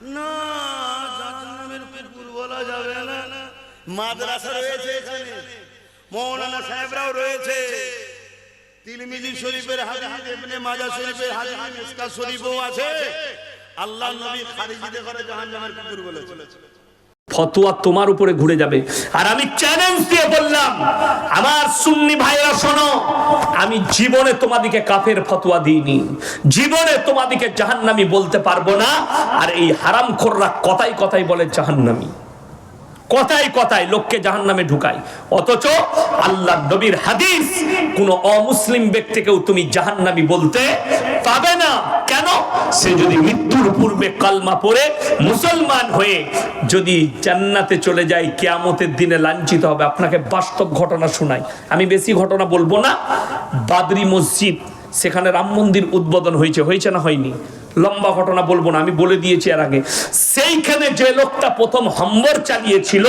না, জাহান্নামের কুকুর বলা যাবে না। মাদ্রাসা রয়েছে এখানে। সাহেবরাও রয়েছে। তিলমিজি শরীফের হাদিস, ইবনে মাজা শরীফের হাদিস মিসকা শরীফও আছে। আল্লাহ নবী খারিজিতে করে জাহান্নামের কুকুর বলেছে। ফতোয়া তোমার উপরে ঘুরে যাবে। আর আমি চ্যালেঞ্জ দিয়ে বললাম, আমার সুন্নি ভাইরা শোনো, আমি জীবনে তোমাদিকে কাফের ফতোয়া দিইনি। জীবনে তোমাদিকে জাহান্নামি বলতে পারব না। আর এই হারাম খোররা কথাই কথাই বলে জাহান্নামি। কথাই কথায় লোককে জাহান্নামে ঢুকায়। অথচ আল্লাহ নবীর হাদিস, কোন অমুসলিম ব্যক্তিকেও তুমি জাহান্নামী বলতে পাবে না। কেন? সে যদি মৃত্যুর পূর্বে কালমা পড়ে মুসলমান হয়ে যদি জান্নাতে চলে যায়, কেয়ামতের দিনে লাঞ্ছিত হবে। আপনাকে বাস্তব ঘটনা শোনাই। আমি বেশি ঘটনা বলব না। বাদরি মসজিদ, সেখানে রাম মন্দির উদ্বোধন হয়েছে হয়েছে না হয়নি? লম্বা ঘটনা বলব না, আমি বলে দিয়েছি এর আগে। সেইখানে যে লোকটা প্রথম হম্বর চালিয়েছিল,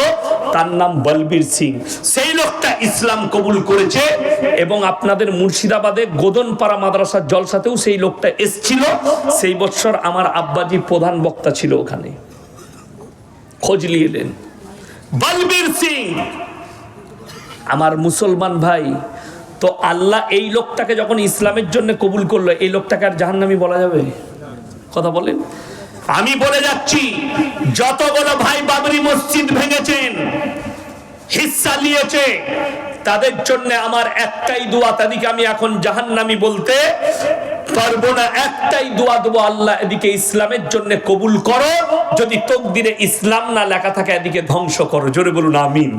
তার নাম বলবীর সিং। সেই লোকটা ইসলাম কবুল করেছে এবং আপনাদের মুর্শিদাবাদে গোদনপাড়া মাদ্রাসার জলসাতেও সেই লোকটা এসছিল। সেই বছর আমার আব্বাজি প্রধান বক্তা ছিল ওখানে। খোঁজ নিয়ে এলেন বলবীর সিং, আমার মুসলমান ভাই, তো আল্লাহ এই লোকটাকে যখন ইসলামের জন্য কবুল করল, এই লোকটাকে আর জাহান্নামি বলা যাবে? কথা বলেন। আমি বলে যাচ্ছি যতগুলো ভাই বাবরি মসজিদ ভেঙেছেন, হিস্সা নিয়েছে, তাদের জন্য আমার একটাই দোয়া, তাদেরকে আমি এখন জাহান্নামি বলতে পারব না। একটাই দোয়া দেবো আল্লাহ, এদিকে ইসলামের জন্য কবুল করো, যদি তকদিরে ইসলাম না লেখা থাকে, এদিকে ধ্বংস করো। জোরে বলুন, আমিন।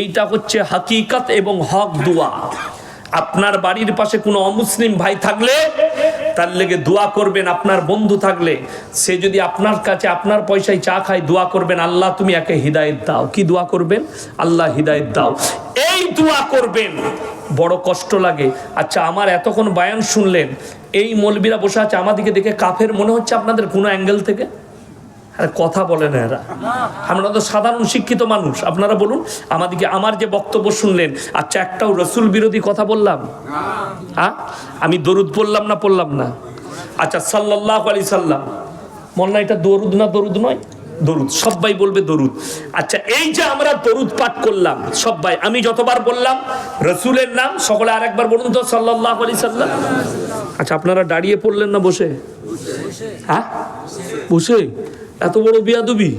এইটা হচ্ছে হাকিকত এবং হক দোয়া। আপনার বাড়ির পাশে কোনো অমুসলিম ভাই থাকলে তার লেগে দোয়া করবেন, আপনার বন্ধু থাকলে। সে যদি আপনার কাছে আপনার পয়সায় চা খায়, দোয়া করবেন, আল্লাহ তুমি একে হৃদায়ত দাও। কি দোয়া করবেন? আল্লাহ হৃদায়ত দাও। এই দোয়া করবেন। বড় কষ্ট লাগে। আচ্ছা আমার এতক্ষণ বায়ান শুনলেন। এই মলবিরা বসে আছে আমাদেরকে দেখে কাফের মনে হচ্ছে আপনাদের কোনো অ্যাঙ্গেল থেকে? আরে কথা বলে না এরা। আমরা তো সাধারণ শিক্ষিত মানুষ। আপনারা বলুন, আমাদেরকে আমার যে বক্তব্য শুনলেন আচ্ছা একটাও রসুল বিরোধী কথা বললাম? হ্যাঁ? আমি দরুদ পড়লাম না পড়লাম না? আচ্ছা সাল্লাহ আলি সাল্লাম। মনে এটা দরুদ না দরুদ নয়? দরুদ সবাই বলবে দরুদ। আচ্ছা এই যে আমরা দরুদ পাঠ করলাম সবাই আমি যতবার বললাম, রসুলের নাম, সকলে আরেকবার বলুন তো সাল্লাহ আলি সাল্লাম। আচ্ছা আপনারা দাঁড়িয়ে পড়লেন না বসে? হ্যাঁ? বসে। এত বড় বিয়াদবি?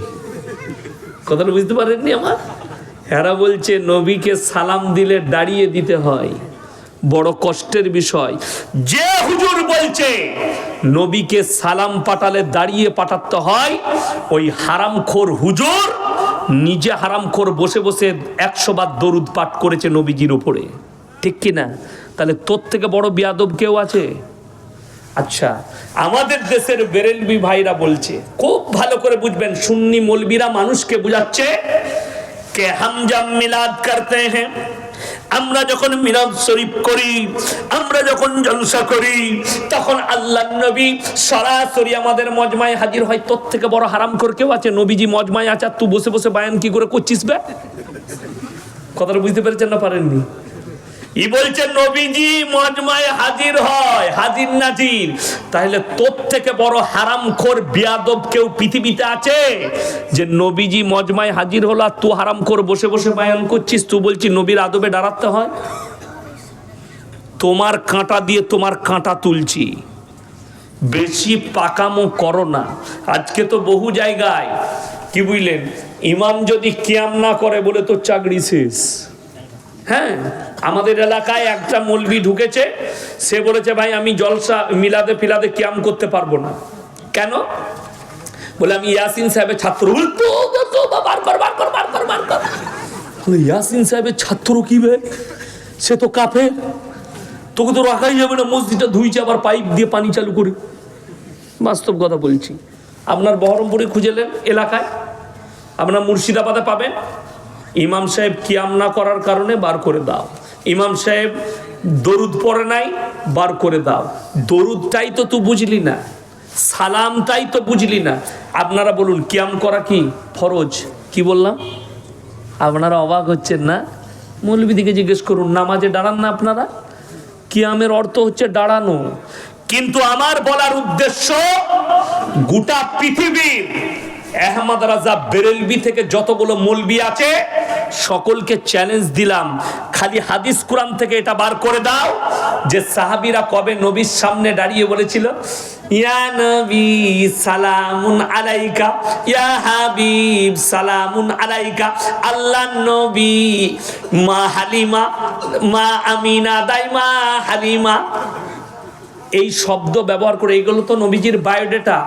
কথাটা বুঝতে পারেননি আমার? এরা বলছে, নবীকে সালাম দিলে দাঁড়িয়ে দিতে হয়। বড় কষ্টের বিষয়। যে হুজুর বলছে, নবীকে সালাম পাঠালে দাঁড়িয়ে পাঠাতে হয়, ওই হারামখোর হুজুর নিজে হারামখোর বসে বসে একশো বার দরুদ পাঠ করেছে নবীজির উপরে। ঠিক কি না তাহলে তোর থেকে বড় বিয়াদব কেউ আছে? আচ্ছা আমাদের দেশের বেরেলবি ভাইরা বলছে, খুব ভালো করে বুঝবেন, সুন্নি মলবিরা মানুষকে বুঝাচ্ছে কে হাম জাম মিলাদ করতে হ্যাঁ। আমরা যখন মিলাদ শরীফ করি, আমরা যখন জলসা করি, তখন আল্লাহ নবী সরাসরি আমাদের মজমায় হাজির হয়। তোর থেকে বড় হারাম করে কেউ আছে? নবীজি মজমায় আছে, আর তুই বসে বসে বায়ান কি করে করছিস বে? কথাটা বুঝতে পেরেছেন না পারেননি? ই বলছে মজমায় হাজির হয়, হাজির নাজির। তাহলে তোর থেকে বড় কেউ পৃথিবীতে আছে? যে মজমায় হাজির হলো আর তুই বসে বসে বায়ান করছিস, তুই বলছিস নবীর আদবে দাঁড়াতে হয়? তোমার কাঁটা দিয়ে তোমার কাঁটা তুলছি। বেশি পাকামো করো না। আজকে তো বহু জায়গায়, কি বুঝলেন? ইমাম যদি কিয়াম না করে বলে তোর চাকরি শেষ। হ্যাঁ আমাদের এলাকায় একটা মলবি ঢুকেছে। সে বলেছে, ভাই, আমি জলসা, মিলাদে ফিলাদে ক্যাম করতে পারব না। কেন? বলে, আমি ইয়াসিন সাহেবের ছাত্র। ইয়াসিন সাহেবের ছাত্র কি বে? সে তো কাফে তোকে তো রাখাই যাবে না, মসজিদটা ধুইছে, আবার পাইপ দিয়ে পানি চালু করে। বাস্তব কথা বলছি। আপনার বহরমপুরে খুঁজেলেন এলাকায়? আপনার মুর্শিদাবাদে পাবেন? ইমাম সাহেব কিয়াম না করার কারণে বার করে দাও। ইমাম সাহেব দরুদ পড়ে নাই, বার করে দাও। দরুদটাই তো তুই বুঝলি না, সালামটাই তো বুঝলি না। আপনারা বলুন, কিয়াম করা কি ফরজ? কি বললাম? আপনারা অবাক হচ্ছেন না? মৌলবিদিকে জিজ্ঞেস করুন, নামাজে দাঁড়ান না আপনারা? কিয়ামের অর্থ হচ্ছে দাঁড়ানো। কিন্তু আমার বলার উদ্দেশ্য, গোটা পৃথিবীর আহমদ রাজা বেরেলবি থেকে যতগুলো মলবি আছে সকলকে চ্যালেঞ্জ দিলাম। খালি হাদিস কোরআন থেকে এটা বার করে দাও যে সাহাবিরা কবে নবীর সামনে দাঁড়িয়ে বলেছিল, ইয়া নবী সালামুন আলাইকা, ইয়া হাবিব সালামুন আলাইকা, আল্লাহ নবী, মা হালিমা, মা আমিনা দাইমা হালিমা। এই শব্দ ব্যবহার করে এগুলো তো নবীজির বায়োডেটা,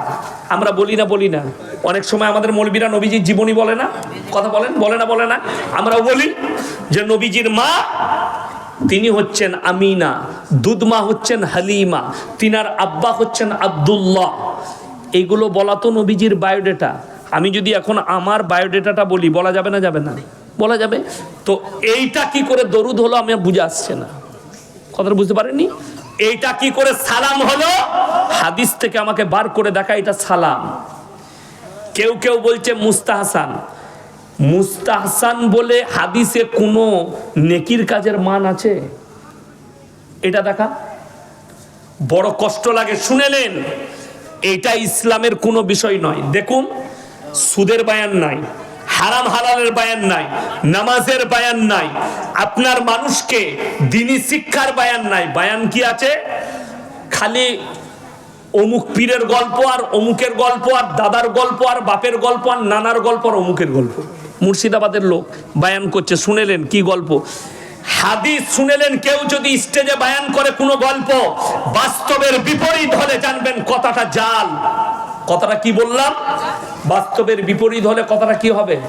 আমরা বলি না বলি না। অনেক সময় আমাদের মৌলবীরা নবীজির জীবনী বলে না? কথা বলেন? বলে না বলে না? আমরাও বলি যে নবীজির মা, তিনি হচ্ছেন আমিনা, দুধমা হচ্ছেন হালিমা, তিনার আব্বা হচ্ছেন আব্দুল্লাহ। এইগুলো বলা তো নবীজির বায়োডেটা। আমি যদি এখন আমার বায়োডেটাটা বলি, বলা যাবে না যাবে না? বলা যাবে? তো এইটা কি করে দরুদ হলো আমি বুঝে আসছে না। কথাটা বুঝতে পারেননি? এইটা কি করে সালাম হলো? হাদিস থেকে আমাকে বার করে দেখা এটা সালাম। কেউ কেউ বলছে মুস্তাহসান। মুস্তাহসান বলে হাদিসে কোনো নেকির কাজের মান আছে? এটা দেখা। বড় কষ্ট লাগে শুনেলেন এটা ইসলামের কোনো বিষয় নয়। দেখুন, সুদের বায়ান নাই, হারাম হালালের বায়ান নাই, নামাজের বায়ান নাই, আপনার মানুষকে দিনী শিক্ষার বায়ান নাই। বায়ান কি আছে? খালি অমুক পীরের গল্প আর অমুকের গল্প আর দাদার গল্প আর বাপের গল্প আর নানার গল্প আর অমুকের গল্প। মুর্শিদাবাদের লোক বায়ান করছে, শুনেলেন কি গল্প? হাদিস শুনেলেন কেউ যদি স্টেজে বায়ান করে কোনো গল্প, বাস্তবের বিপরীত হলে জানবেন কথাটা জাল। কথাটা কি বললাম? বাস্তবের বিপরীত হলে কথাটা কি হবে?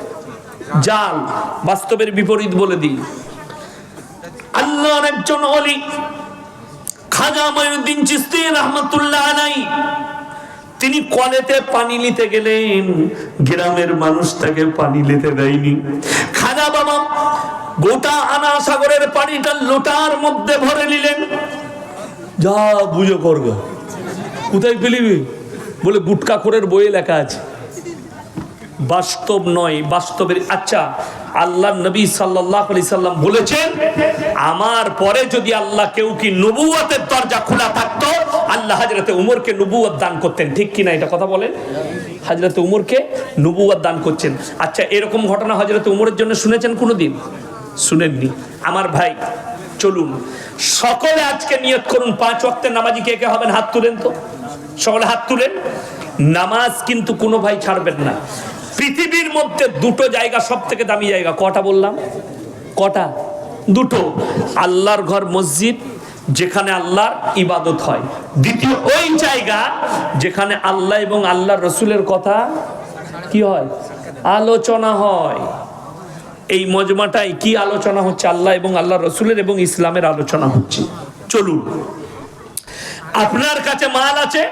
জাল। বাস্তবের বিপরীত বলে দিই। আল্লাহর একজন অলি খাজা মঈনুদ্দিন চিস্তি রহমতুল্লাহ আলাই তিনি কলেতে পানি নিতে গেলেন। গ্রামের মানুষ তাকে পানি নিতে দেয়নি। খাজা বাবা গোটা আনা সাগরের পানিটা লোটার মধ্যে ভরে নিলেন। যা বুঝো করগা কোথায় ফেলিবি বলে গুটকা খোরের বইয়ে লেখা আছে। বাস্তব নয়, বাস্তবের আচ্ছা। আল্লাহ নবী সাল্লাহ আলি সাল্লাম বলেছেন, আমার পরে যদি আল্লাহ কেউ কি নবুয়াতের দরজা খোলা থাকতো, আল্লাহ হাজরতে উমরকে নবুয়াত দান করতেন। ঠিক কিনা এটা কথা বলেন? হাজরাতে উমরকে নবুয়াত দান করছেন। আচ্ছা এরকম ঘটনা হজরতে উমরের জন্য শুনেছেন কোনোদিন? শুনেননি। আমার ভাই, চলুন। সকলে আজকে নিয়ত করুন, পাঁচ ওয়াক্তের নামাজি কে কে হবেন? হাত তুলেন তো। সকলে হাত তুলেন। নামাজ কিন্তু কোনো ভাই ছাড়বেন না। পৃথিবীর মধ্যে দুটো জায়গা সব থেকে দামি জায়গা। কটা বললাম? কটা? দুটো। আল্লাহর ঘর মসজিদ, যেখানে আল্লাহর ইবাদত হয়। দ্বিতীয় ওই জায়গা, যেখানে আল্লাহ এবং আল্লাহর রসুলের কথা কি হয়? আলোচনা হয়। এই মজমাটাই কি আলোচনা হচ্ছে? আল্লাহ এবং আল্লাহ রসুলের এবং ইসলামের আলোচনা হচ্ছে। চলুন। আপনার কাছে মাল আছে?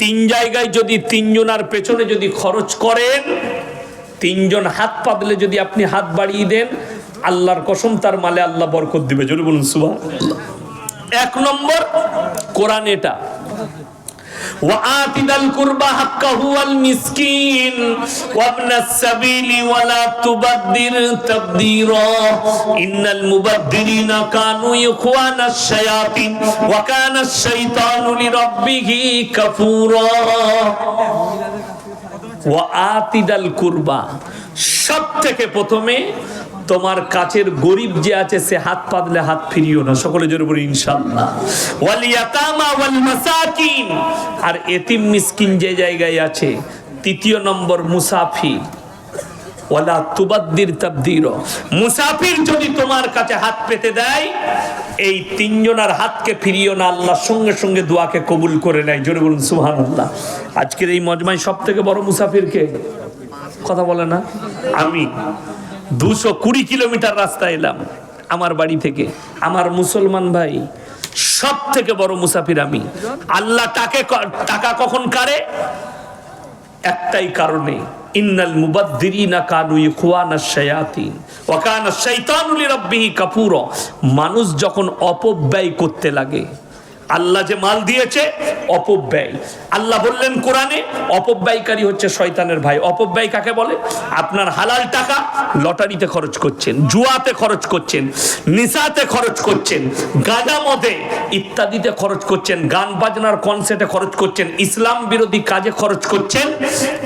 তিন জায়গায় যদি তিনজনার পেছনে যদি খরচ করেন, তিনজন হাত পাতলে যদি আপনি হাত বাড়িয়ে দেন, আল্লাহর কসম তার মালে আল্লাহ বরকত দিবে। যদি বলুন সুবাহ এক নম্বর, কোরআন এটা। وآت ذا القربى حقه والمسكين وابن السبيل ولا تبذر تبذيرا إن المبذرين كانوا إخوان الشياطين وكان الشيطان لربه كفورا وآت ذا القربى সব থেকে প্রথমে তোমার কাছের গরিব যে আছে, সে হাত পাতলে হাত ফিরিও না। সকলে জোরে বলি ইনশাআল্লাহ। ওয়াল ইয়াতামা আর এতিম মিসকিন যে জায়গায় আছে, তৃতীয় নম্বর মুসাফির। ওয়ালা তুবাদ্দির তাবদির। মুসাফির যদি তোমার কাছে হাত পেতে দেয়, এই তিনজনের হাতকে ফিরিও না আল্লাহর সঙ্গে সঙ্গে দোয়াকে কবুল করে নেয়। জোরে বলুন, সুবহানাল্লাহ। আজকের এই মজমায় সব থেকে বড় মুসাফিরকে? কথা বলে না? আমি। দুশো কুড়ি কিলোমিটার রাস্তা এলাম আমার বাড়ি থেকে। আমার মুসলমান ভাই সব থেকে বড় মুসাফির আমি। আল্লাহ তাকে টাকা কখন কারে? একটাই কারণে, ইন্নাল মুবাদ্দিরিনা কানু ইখওয়ানাশ শায়াতিন, ওয়া কানা শাইতানু লিরাব্বিহি কাফুরা। মানুষ যখন অপব্যয় করতে লাগে আল্লাহ যে মাল দিয়েছে, অপব্যয়। আল্লাহ বললেন কোরআনে, অপব্যয়কারী হচ্ছে শয়তানের ভাই। অপব্যয় কাকে বলে? আপনার হালাল টাকা লটারিতে খরচ করছেন, জুয়াতে খরচ করছেন নিশাতে খরচ করছেন গাঁজা মদে ইত্যাদিতে খরচ করছেন, গান বাজনার কনসার্টে খরচ করছেন, ইসলাম বিরোধী কাজে খরচ করছেন।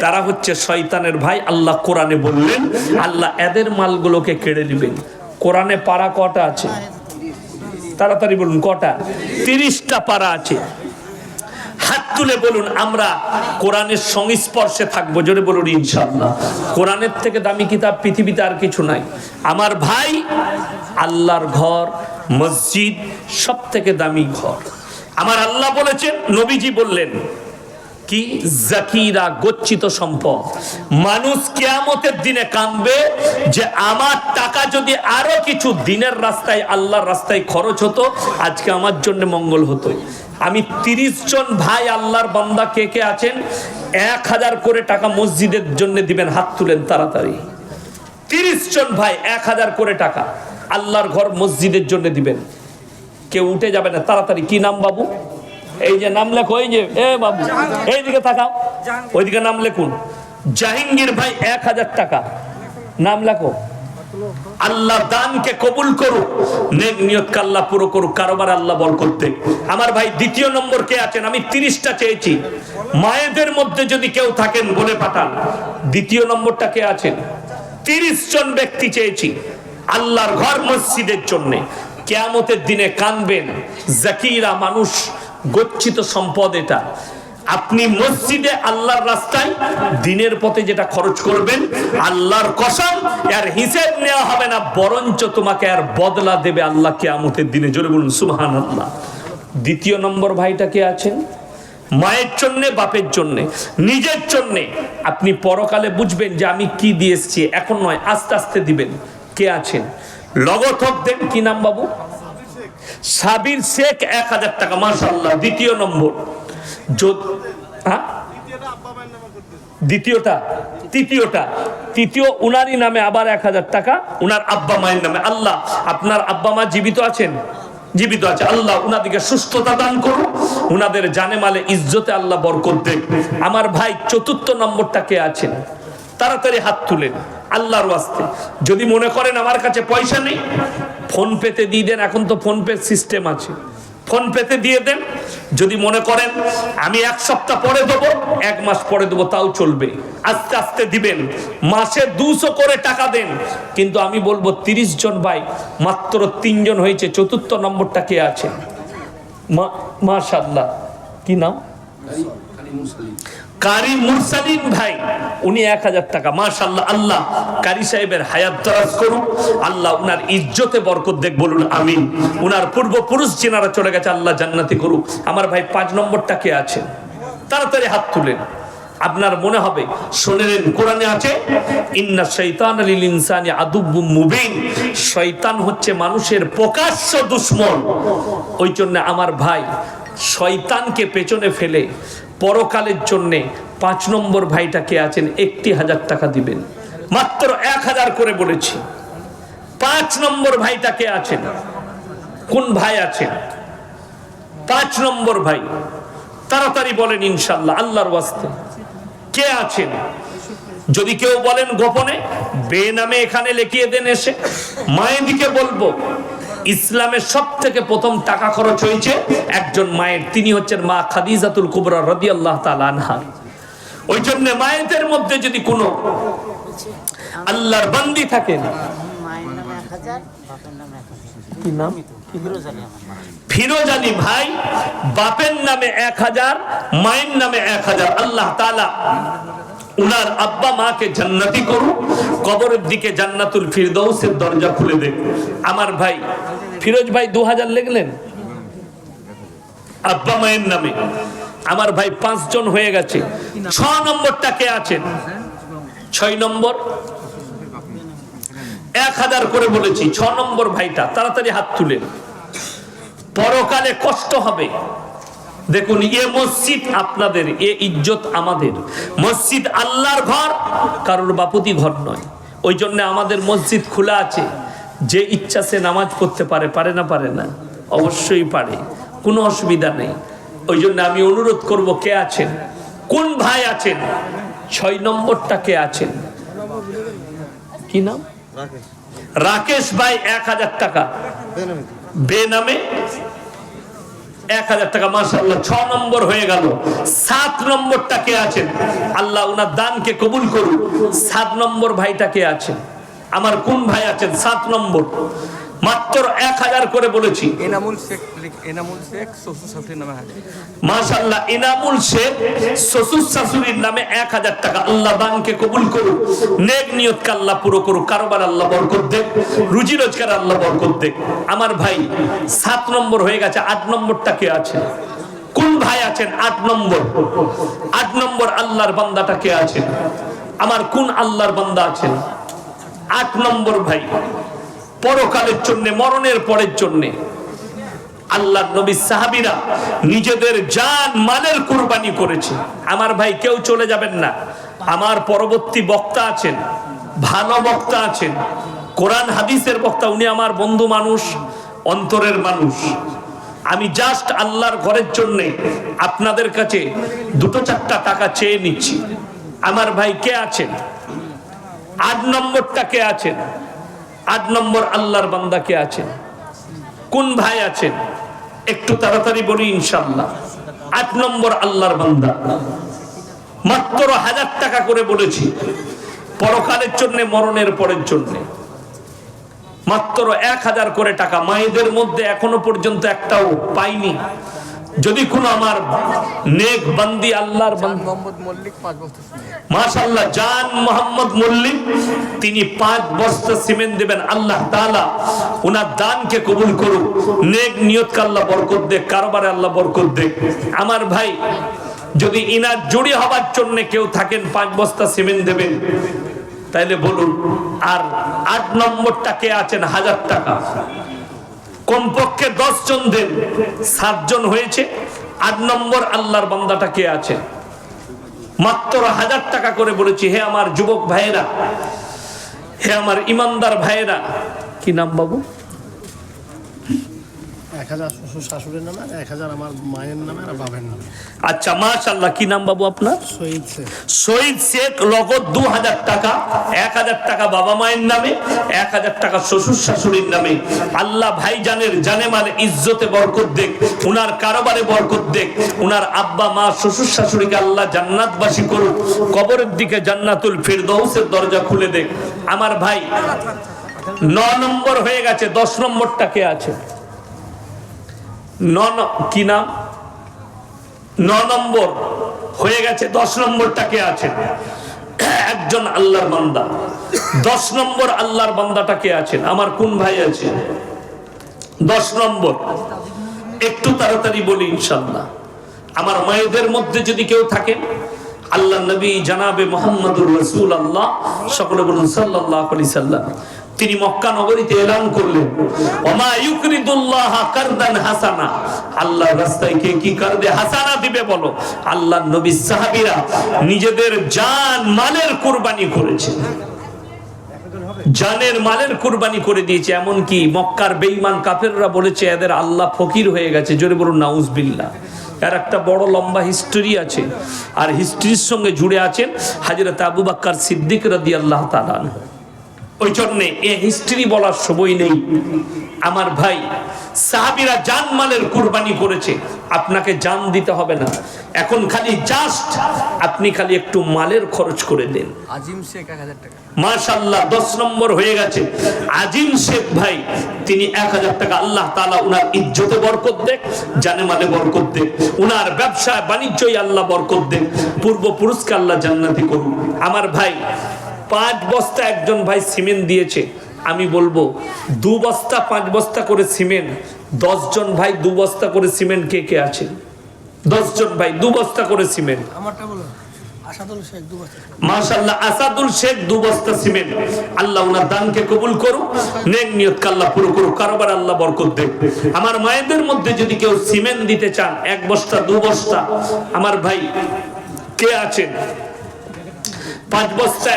তারা হচ্ছে শয়তানের ভাই। আল্লাহ কোরআনে বললেন, আল্লাহ এদের মালগুলোকে কেড়ে নেবেন। কোরআনে পাড়া কটা আছে? তাড়াতাড়ি বলুন, কটা? তিরিশটা পারা আছে। হাত তুলে বলুন, আমরা কোরআনের সংস্পর্শে থাকব, জোরে বলুন ইনশাল্লাহ কোরআনের থেকে দামি কিতাব পৃথিবীতে আর কিছু নাই। আমার ভাই আল্লাহর ঘর, মসজিদ সব থেকে দামি ঘর। আমার আল্লাহ বলেছেন, নবীজি বললেন কি? জাকিরা গচ্ছিত সম্পদ। মানুষ কেয়ামতের দিনে কাঁদবে যে আমার টাকা যদি আরও কিছু দিনের রাস্তায়, আল্লাহর রাস্তায় খরচ হতো, আজকে আমার জন্য মঙ্গল হতো। আমি তিরিশ জন ভাই আল্লাহর বান্দা কে কে আছেন? এক হাজার করে টাকা মসজিদের জন্য দিবেন, হাত তুলেন তাড়াতাড়ি। তিরিশ জন ভাই, এক হাজার করে টাকা আল্লাহর ঘর মসজিদের জন্য দিবেন। কেউ উঠে যাবে না, তাড়াতাড়ি। কি নাম বাবু? এই যে নাম লেখো, এই যে, এ বাবু, এইদিকে তাকাও। ওইদিকে নাম লেখুন। জাহাঙ্গীর ভাই এক হাজার টাকা। নাম লেখো। আল্লাহ দানকে কবুল করুক, নেক নিয়ত আল্লাহ পুরো করুক আল্লাহ বল করতে। আমার ভাই, দ্বিতীয় নম্বর কে আছেন? আমি তিরিশটা চেয়েছি। মায়েদের মধ্যে যদি কেউ থাকেন, বলে পাঠান। দ্বিতীয় নম্বরটা কে আছেন? তিরিশ জন ব্যক্তি চেয়েছি। আল্লাহর ঘর মসজিদের জন্য। কেয়ামতের দিনে কানবেন, জাকিরা মানুষ গচ্ছিত সম্পদ এটা। আপনি মসজিদে আল্লাহর রাস্তায় দিনের পথে যেটা খরচ করবেন, আল্লাহর কসম, এর হিসেব নেওয়া হবে না, বরঞ্চ তোমাকে আর বদলা দেবে আল্লাহ কেয়ামতের দিনে। জোরে বলুন সুবহান আল্লাহ দ্বিতীয় নম্বর ভাইটা কে আছেন? মায়ের জন্যে, বাপের জন্যে, নিজের জন্যে। আপনি পরকালে বুঝবেন যে আমি কি দিয়ে এসছি, এখন নয়, আস্তে আস্তে দিবেন। কে আছেন? লগথক দেন, কি নাম বাবু? সাবির শেখ এক হাজার টাকা মাসাল্লাহ দ্বিতীয় নম্বর। হ্যাঁ? দ্বিতীয়টা, তৃতীয়টা। তৃতীয়, উনারই নামে আবার এক হাজার টাকা, উনার আব্বা মায়ের নামে। আল্লাহ, আপনার আব্বা মা জীবিত আছেন? জীবিত আছে। আল্লাহ উনাদিকে সুস্থতা দান করুন উনাদের জানে মালে ইজ্জতে আল্লাহ বরকত দেন আমার ভাই চতুর্থ নম্বরটা কে আছেন? তাড়াতাড়ি হাত তুলেন। আল্লাহর ওয়াস্তে। যদি মনে করেন আমার কাছে পয়সা নেই ফোন পেতে দিয়ে দেন, এখন তো ফোন পে সিস্টেম আছে। ফোন পেতে দিয়ে দেন, যদি মনে করেন আমি এক সপ্তাহ পরে দেবো, এক মাস পরে দেবো, তাও চলবে। আস্তে আস্তে দিবেন। মাসে দুশো করে টাকা দেন। কিন্তু আমি বলব, তিরিশ জন ভাই, মাত্র তিনজন হয়েছে। চতুর্থ নম্বরটা কে আছে? মা মাশাল্লাহ কি নাম? কারি মুরসালিন ভাই, উনি এক হাজার টাকা। মাশাল্লাহ আল্লাহ কারি সাহেবের হায়াত দরাজ করুন আল্লাহ উনার ইজ্জতে বরকত দেখ, বলুন আমিন। উনার পূর্বপুরুষ যেনারা চলে গেছে, আল্লাহ জান্নাতি করুক। আমার ভাই পাঁচ নম্বরটা কে আছে? তাড়াতাড়ি হাত তুলেন। আপনার মনে হবে শুনেলেন কোরআনে আছে, ইন্না শৈতান লিল ইনসানি আদুব্বুম মুবিন। শয়তান হচ্ছে মানুষের প্রকাশ্য দুশ্মন। ওই জন্য আমার ভাই শয়তানকে পেছনে ফেলে পরকালের জন্যে পাঁচ নম্বর ভাইটা কে আছেন? একটি হাজার টাকা দিবেন। মাত্র এক হাজার করে বলেছি। পাঁচ নম্বর ভাইটা কে আছেন? কোন ভাই আছেন? পাঁচ নম্বর ভাই। তাড়াতাড়ি বলেন ইনশাল্লাহ আল্লাহর ওয়াস্তে। কে আছেন? যদি কেউ বলেন গোপনে, বে নামে এখানে লিখিয়ে দেন এসে। মায়েদিকে বলব ইসলামের সব থেকে প্রথম টাকা খরচ হয়েছে একজন মায়ের। তিনি হচ্ছেন মা খাদিজাতুল কুবরা রদি আল্লাহ আনহা। ওই জন্য মায়েদের মধ্যে যদি কোনো আল্লাহর বান্দি থাকেন হাজার কি নাম? ফিরোজ আলী ভাই বাপের নামে এক হাজার মায়ের নামে এক হাজার। আল্লাহ তালা উনার আব্বা মাকে জান্নাতি করুন কবরের দিকে জান্নাতুল ফিরদৌসের দরজা খুলে দেন আমার ভাই ফিরোজ ভাই দু হাজার লিখলেন? আব্বা মায়ের নামে। আমার ভাই পাঁচজন হয়ে গেছে। ছ নম্বরটা কে আছেন ছয় নম্বর? এক হাজার করে বলেছি, ছ নম্বর ভাইটা, তাড়াতাড়ি হাত তুলেন পরকালে কষ্ট হবে। দেখুন, এ মসজিদ আপনাদের, এ ইজ্জত আমাদের। মসজিদ আল্লাহর ঘর, কারোর বাপুতি ঘর নয়। ওই জন্য আমাদের মসজিদ খোলা আছে। যে ইচ্ছা সে নামাজ পড়তে পারে পারে না পারে না? অবশ্যই পারে। কোনো অসুবিধা নেই। ওই জন্য আমি অনুরোধ করব কে আছেন? কোন ভাই আছেন? ছয় নম্বরটা কে আছেন? কি নাম? রাকেশ। ভাই এক হাজার টাকা। বেনামে। এক হাজার টাকা মাসাল্লাহ ছ নম্বর হয়ে গেল। সাত নম্বরটা কে আছেন? আল্লাহ ওনার দানকে কবুল করুন সাত নম্বর ভাইটা কে আছেন? আমার কোন ভাই আছেন? সাত নম্বর। মাত্র এক হাজার করে বলেছি। এনামুল শেখ এনামুল শেখ শ্বশুর শাশুড়ির নামে মাশাল্লাহ ইনামুল শেখ শ্বশুর শাশুড়ির নামে এক হাজার টাকা। আল্লাহ কবুল করুক নেক নিয়তকে আল্লাহ পুরো করুক কারোবার আল্লাহ বরকত দেখ রুজি রোজগার আল্লাহ বরকত দেখ আমার ভাই সাত নম্বর হয়ে গেছে। আট নম্বরটা কে আছে? কোন ভাই আছেন? আট নম্বর। আট নম্বর আল্লাহর বান্দাটা কে আছেন? আমার কোন আল্লাহর বান্দা আছেন? আট নম্বর ভাই, পরকালের জন্য, মরণের পরের জন্যে। আল্লাহ নবী সাহাবিরা নিজেদের জান মালের কুরবানি করেছে। আমার ভাই, কেউ চলে যাবেন না। আমার পরবর্তী বক্তা আছেন, ভালো বক্তা আছেন। কোরআন, হাদিসের বক্তা, উনি আমার বন্ধু মানুষ, অন্তরের মানুষ। আমি জাস্ট আল্লাহর ঘরের জন্য আপনাদের কাছে দুটো চারটা টাকা চেয়ে নিচ্ছি। আমার ভাই কে আছেন? আট নম্বরটা কে আছেন? আট নম্বর আল্লাহর বান্দা কে আছেন? কোন ভাই আছেন? একটু তাড়াতাড়ি বলি ইনশাল্লাহ আট নম্বর আল্লাহর বান্দা। মাত্র হাজার টাকা করে বলেছি, পরকালের জন্য, মরণের পরের জন্য। মাত্র এক হাজার করে টাকা, মায়েদের মধ্যে এখনও পর্যন্ত একটাও পাইনি। যদি কোনো আমার নেক বান্দি আল্লাহর মোহাম্মদ মল্লিক পাঁচ জান মোহাম্মদ মল্লিক তিনি পাঁচ বস্তা সিমেন্ট দেবেন। আল্লাহ তাআলা ওনার দানকে কবুল করুক। নেক নিয়তকে আল্লাহ বরকত দেখ কারবারে আল্লাহ বরকত দেখ আমার ভাই যদি ইনার জুড়ি হবার জন্য কেউ থাকেন পাঁচ বস্তা সিমেন্ট দেবেন তাইলে বলুন আর আট নম্বরটা কে আছেন? হাজার টাকা। কমপক্ষে দশ জন দেন সাতজন হয়েছে। আট নম্বর আল্লাহর বান্দাটা কে আছে? মাত্র হাজার টাকা করে বলেছি, হে আমার যুবক ভাইয়েরা, হে আমার ইমানদার ভাইয়েরা। কি নাম বাবু? এক হাজার শ্বশুর শাশুড়ির নামে এক হাজার আমার মায়ের নামে আর বাবার নামে। আচ্ছা মাশাল্লাহ কি নাম বাবু আপনার? শহীদ শেখ। শহীদ শেখ লগত দু হাজার টাকা এক হাজার টাকা বাবা মায়ের নামে এক হাজার টাকা শ্বশুর শাশুড়ির নামে। আল্লাহ ভাইজানের জানে মালে ইজ্জতে বরকত দেখ উনার কারবারে বরকত দেখ উনার আব্বা মা শ্বশুর শাশুড়িকে আল্লাহ জান্নাতবাসী করুক। কবরের দিকে জান্নাতুল ফিরদৌসের দরজা খুলে দেখ। আমার ভাই ন নম্বর হয়ে গেছে দশ নম্বরটা কে আছে? কি নাম? ন নম্বর, হয়ে গেছে, দশ নম্বরটা কে আছে? একজন আল্লাহর বান্দা। দশ নম্বর আল্লাহর বান্দাটা কে আছেন? আমার কোন ভাই আছে? দশ নম্বর। একটু তাড়াতাড়ি বলি ইনশাল্লাহ আমার মায়েদের মধ্যে যদি কেউ থাকেন আল্লাহ নবী জানাবে মোহাম্মদুর রসুল আল্লাহ সকলে বলুন সাল্লাহ আলি সাল্লাম। তিনি মক্কা নগরীতে এলান করলেন। ওমা ইউকরিদুল্লাহ কারদান হাসানা। আল্লাহর রাস্তায় কে কি কারদে হাসানা দিবে বলো? আল্লাহ নবী সাহাবীরা নিজেদের জান, মালের কুরবানি করেছে। জানের মালের কুরবানি করে দিয়েছে, এমনকি মক্কার বেঈমান কাফেররা বলেছে, এদের আল্লাহ ফকির হয়ে গেছে। জোরে বলুন, নাউজবিল্লাহ। এর একটা বড় লম্বা হিস্টোরি আছে। আর হিস্ট্রির সঙ্গে জুড়ে আছেন হাজরত আবু বাক্কার সিদ্দিক রাদি আল্লাহ তালান ওই জন্যে এ হিস্ট্রি বলার সময় নেই। আমার ভাই সাহাবিরা জান মালের কুরবানি করেছে। আপনাকে জান দিতে হবে না। এখন খালি জাস্ট আপনি খালি একটু মালের খরচ করে দেন। আজিম শেখ এক হাজার টাকা। মাশাল্লাহ দশ নম্বর হয়ে গেছে। আজিম শেখ ভাই তিনি এক হাজার টাকা আল্লাহ তালা উনার ইজ্জতে বরকত দেখ জানে মালে বরকত দেখ উনার ব্যবসায় বাণিজ্যই আল্লাহ বরকত দেখ পূর্বপুরুষকে আল্লাহ জান্নাতি করুন আমার ভাই পাঁচ বস্তা একজন ভাই সিমেন্ট দিয়েছে। আমি বলব দু বস্তা পাঁচ বস্তা করে সিমেন্ট জন ভাই দু বস্তা করে সিমেন্ট কে কে আছে। জন ভাই দু বস্তা করে সিমেন্ট। আমারটা বলো আসাদুল শেখ দু আসাদুল শেখ দু বস্তা সিমেন্ট। আল্লাহ ওনার দানকে কবুল করুক নেক নিয়ত আল্লাহ পুরো করুক কারোবার আল্লাহ বরকত আমার মায়েদের মধ্যে যদি কেউ সিমেন্ট দিতে চান এক বস্তা দু বস্তা আমার ভাই কে আছেন? পাঁচ বস্তা